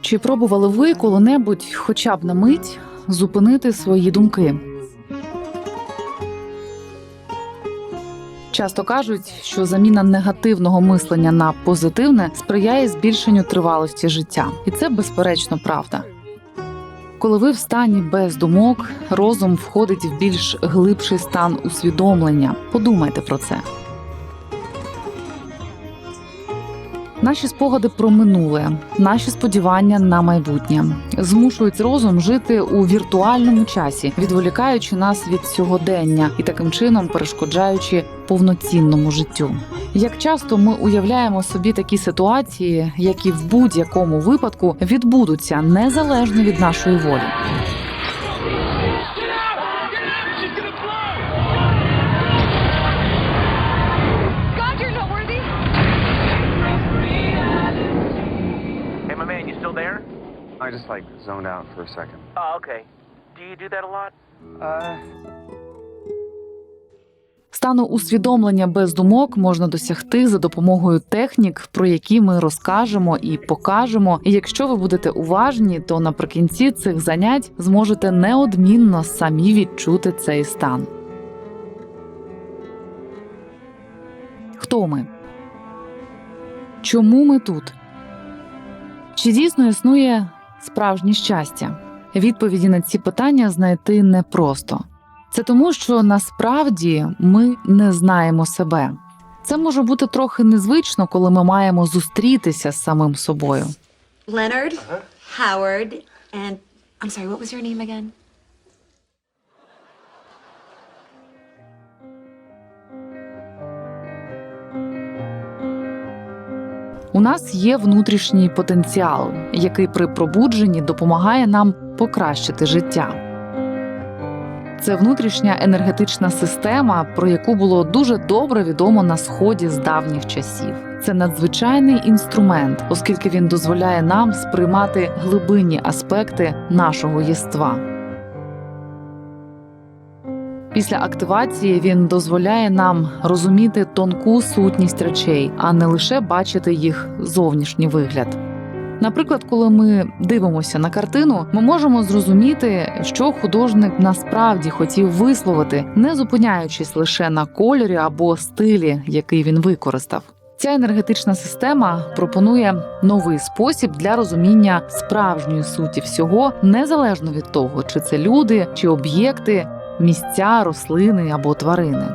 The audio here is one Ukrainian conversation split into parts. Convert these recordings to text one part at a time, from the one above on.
Чи пробували ви коли-небудь, хоча б на мить, зупинити свої думки? Часто кажуть, що заміна негативного мислення на позитивне сприяє збільшенню тривалості життя, і це безперечно правда. Коли ви в стані без думок, розум входить в більш глибший стан усвідомлення. Подумайте про це. Наші спогади про минуле, наші сподівання на майбутнє змушують розум жити у віртуальному часі, відволікаючи нас від сьогодення і таким чином перешкоджаючи повноцінному життю. Як часто ми уявляємо собі такі ситуації, які в будь-якому випадку відбудуться незалежно від нашої волі. I just like zoned out for a second. Oh, okay. Do you do that a lot? Uh, Стану усвідомлення без думок можна досягти за допомогою технік, про які ми розкажемо і покажемо. І якщо ви будете уважні, то наприкінці цих занять зможете неодмінно самі відчути цей стан. Хто ми? Чому ми тут? Чи дійсно існує справжнє щастя? Відповіді на ці питання знайти непросто. Це тому, що насправді ми не знаємо себе. Це може бути трохи незвично, коли ми маємо зустрітися з самим собою. Leonard, Howard, and I'm sorry, what was your name again? У нас є внутрішній потенціал, який при пробудженні допомагає нам покращити життя. Це внутрішня енергетична система, про яку було дуже добре відомо на сході з давніх часів. Це надзвичайний інструмент, оскільки він дозволяє нам сприймати глибинні аспекти нашого єства. Після активації він дозволяє нам розуміти тонку сутність речей, а не лише бачити їх зовнішній вигляд. Наприклад, коли ми дивимося на картину, ми можемо зрозуміти, що художник насправді хотів висловити, не зупиняючись лише на кольорі або стилі, який він використав. Ця енергетична система пропонує новий спосіб для розуміння справжньої суті всього, незалежно від того, чи це люди, чи об'єкти, місця, рослини або тварини.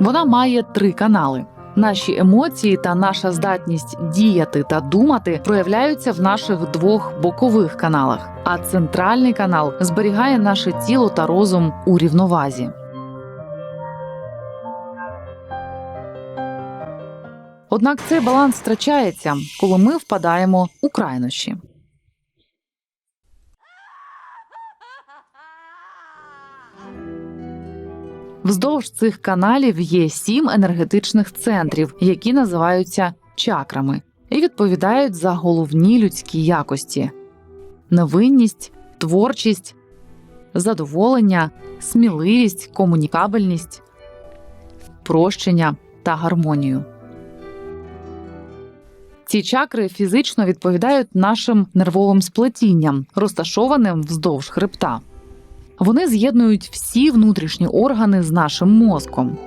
Вона має три канали. Наші емоції та наша здатність діяти та думати проявляються в наших двох бокових каналах, а центральний канал зберігає наше тіло та розум у рівновазі. Однак цей баланс втрачається, коли ми впадаємо у крайнощі. Вздовж цих каналів є сім енергетичних центрів, які називаються чакрами, і відповідають за головні людські якості: невинність, творчість, задоволення, сміливість, комунікабельність, прощення та гармонію. Ці чакри фізично відповідають нашим нервовим сплетінням, розташованим вздовж хребта. Вони з'єднують всі внутрішні органи з нашим мозком.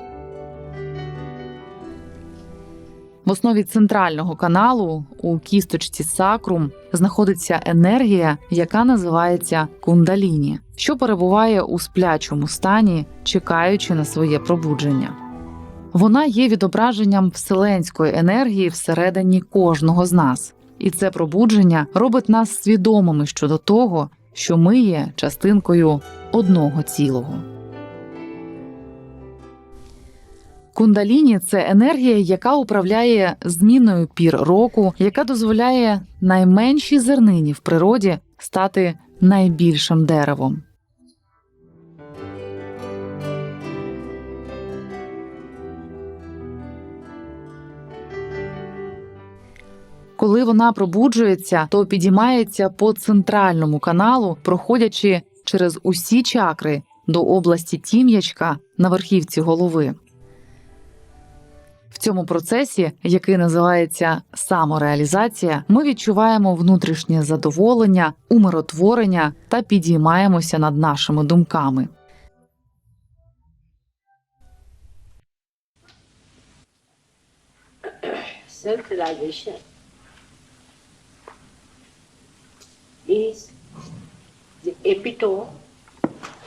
В основі центрального каналу у кісточці сакрум знаходиться енергія, яка називається кундаліні, що перебуває у сплячому стані, чекаючи на своє пробудження. Вона є відображенням вселенської енергії всередині кожного з нас, і це пробудження робить нас свідомими щодо того, що ми є частинкою одного цілого. Кундаліні це енергія, яка управляє зміною пір року, яка дозволяє найменшій зернині в природі стати найбільшим деревом. Коли вона пробуджується, то підіймається по центральному каналу, проходячи через усі чакри до області тім'ячка на верхівці голови. В цьому процесі, який називається самореалізація, ми відчуваємо внутрішнє задоволення, умиротворення та підіймаємося над нашими думками. Is the epitome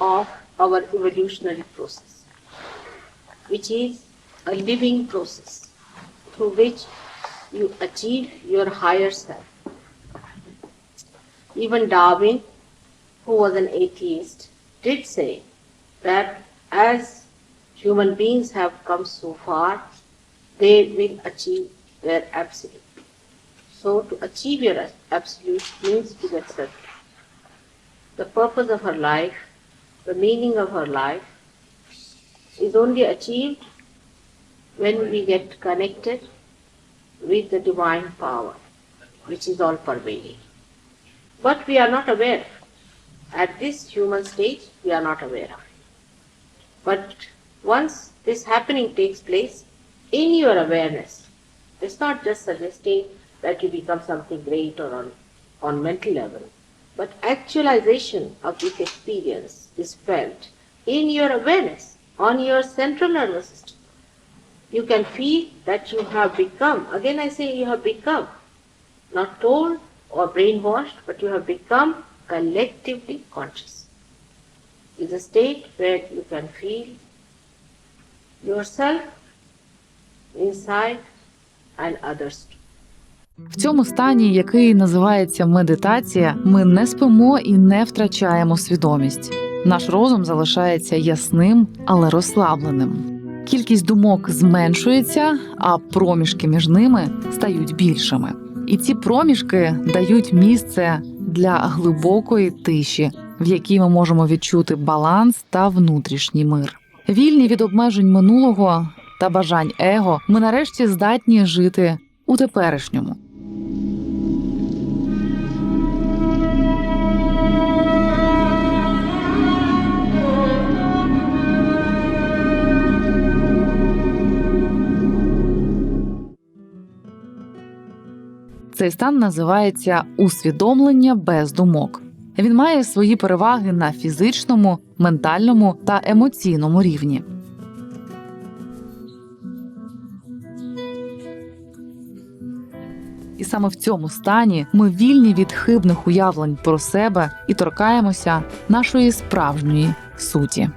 of our evolutionary process, which is a living process through which you achieve your higher self. Even Darwin, who was an atheist, did say that as human beings have come so far, they will achieve their absolute. So, to achieve your absolute means to get certain. The purpose of her life, the meaning of her life, is only achieved when we get connected with the divine power, which is all pervading. But we are not aware. At this human stage, we are not aware of it. But once this happening takes place, in your awareness, it's not just suggesting that you become something great or on, on mental level, but actualization of this experience is felt in your awareness, on your central nervous system. You can feel that you have become, again I say you have become, not told or brainwashed, but you have become collectively conscious. Is a state where you can feel yourself inside and others too. В цьому стані, який називається медитація, ми не спимо і не втрачаємо свідомість. Наш розум залишається ясним, але розслабленим. Кількість думок зменшується, а проміжки між ними стають більшими. І ці проміжки дають місце для глибокої тиші, в якій ми можемо відчути баланс та внутрішній мир. Вільні від обмежень минулого та бажань его, ми нарешті здатні жити у теперішньому. Цей стан називається усвідомлення без думок. Він має свої переваги на фізичному, ментальному та емоційному рівні. І саме в цьому стані ми вільні від хибних уявлень про себе і торкаємося нашої справжньої суті.